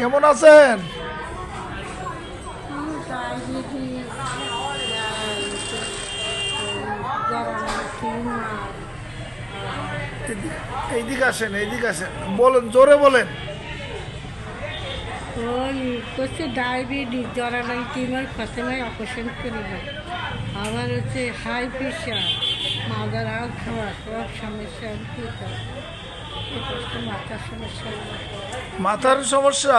কেমন আছেন? এইদিকে আসেন এইদিকে আসেন। বলেন, জোরে বলেন। করিল আবার হচ্ছে হাই প্রেশার, মাদার আগ খাওয়া, সব সমস্যা মাথার সমস্যা? মাথার সমস্যা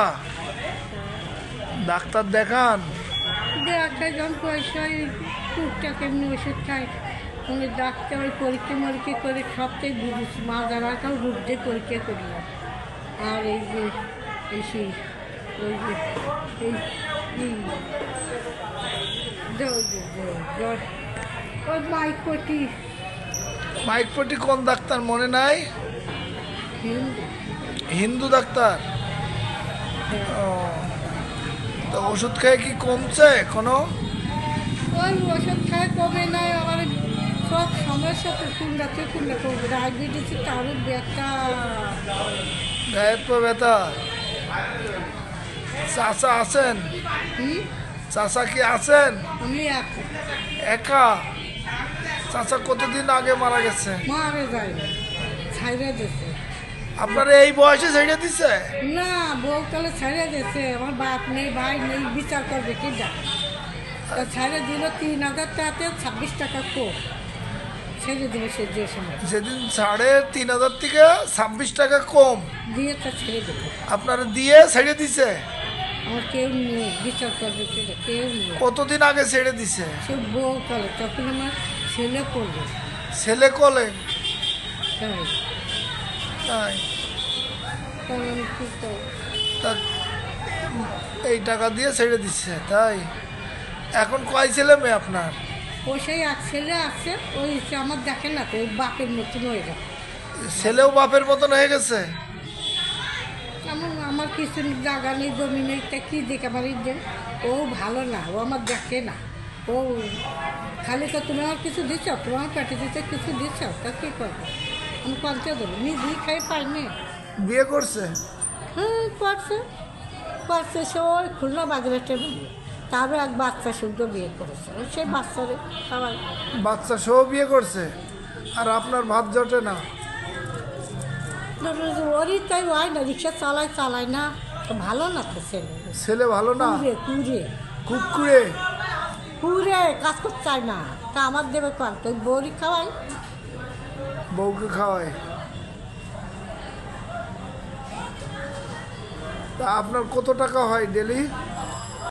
ডাক্তার দেখান। দেখা যখন পয়সা টুকটাক এমনি ওষুধ খাই আমি ডাক্তার ওই পরীক্ষা মরীক্ষা করে সবটাই বুঝেছি মাদার আগাও রূপ দিয়ে পরীক্ষা করিলাম আর এই যে এই সেই ওই যে এই ওই মাইকপটি। মাইকপটি কোন ডাক্তার মনে নাই? হিন্দু? ডাক্তার? তো ওষুধ খেয়ে কি কমছে কোনো ওই ওষুধ খায় কমে নাই আবার সব সমস্যা তো কুন্ডাতে কুন্ডা করবে ডায়াবেটিস কারোর ব্যথা। গায়ের পর ব্যথা? চাচা আছেন? চাচা কি আছেন? আমি এক। চাচা কতদিন আগে মারা গেছে? মারে যায় ছাইড়ে দিছে আপনার এই বয়সে ছেড়ে দিছে? না বউ তাহলে ছাইড়ে দিছে। আমার বাপ নেই ভাই নেই বিচার করবে কি যা তা ছাইড়ে দিল তিন হাজার টাকাতে ছাব্বিশ টাকা কো ছেড়ে দিল সে যে সময়। সেদিন সাড়ে তিন হাজার থেকে ছাব্বিশ টাকা কম। দিয়ে তা ছেড়ে দিল। আপনার দিয়ে ছেড়ে দিছে? আমার কেউ নেই বিচার করবে কি যা, কেউ নেই। কতদিন আগে ছেড়ে দিছে? সে তখন আমার ছেলে করবে। ছেলে কলে? তাই তাই। তা এই টাকা দিয়ে ছেড়ে দিচ্ছে তাই? এখন কয় ছেলে মেয়ে আপনার? ও সেই এক ছেলে আছে ওই সে আমার দেখে না তো ওই বাপের মতন হয়ে গেছে। ছেলেও বাপের মতন হয়ে গেছে? এমন আমার কিছু জায়গা নেই জমি নেই তা কী দেখে আমার এই যে ও ভালো না ও আমার দেখে না। ও খালি তো তুমি আমার কিছু দিচ্ছ তোমার পেটে দিতে কিছু দিচ্ছ তা কী করব? আমি নিজেই খাই পাইনি বিয়ে করছে? হ্যাঁ করছে। করছে সে ওই খুলনা বাজারে টেবিল তারও এক বাচ্চা শুদ্ধ বিয়ে করেছে। ওই সেই বাচ্চারে সবাই। বাচ্চা সহ বিয়ে করছে? আর আপনার ভাত জটে না? ওরই তাই হয় না রিক্সা চালায় চালায় না। ভালো না তো ছেলে। ছেলে ভালো না? কুড়ে কুকুরে। কুড়ে কাজ করতে চায় না। তা আমার দেবে কর তো বড়ি খাওয়াই বউকে খাওয়ায়। তা আপনার কত টাকা হয় ডেলি?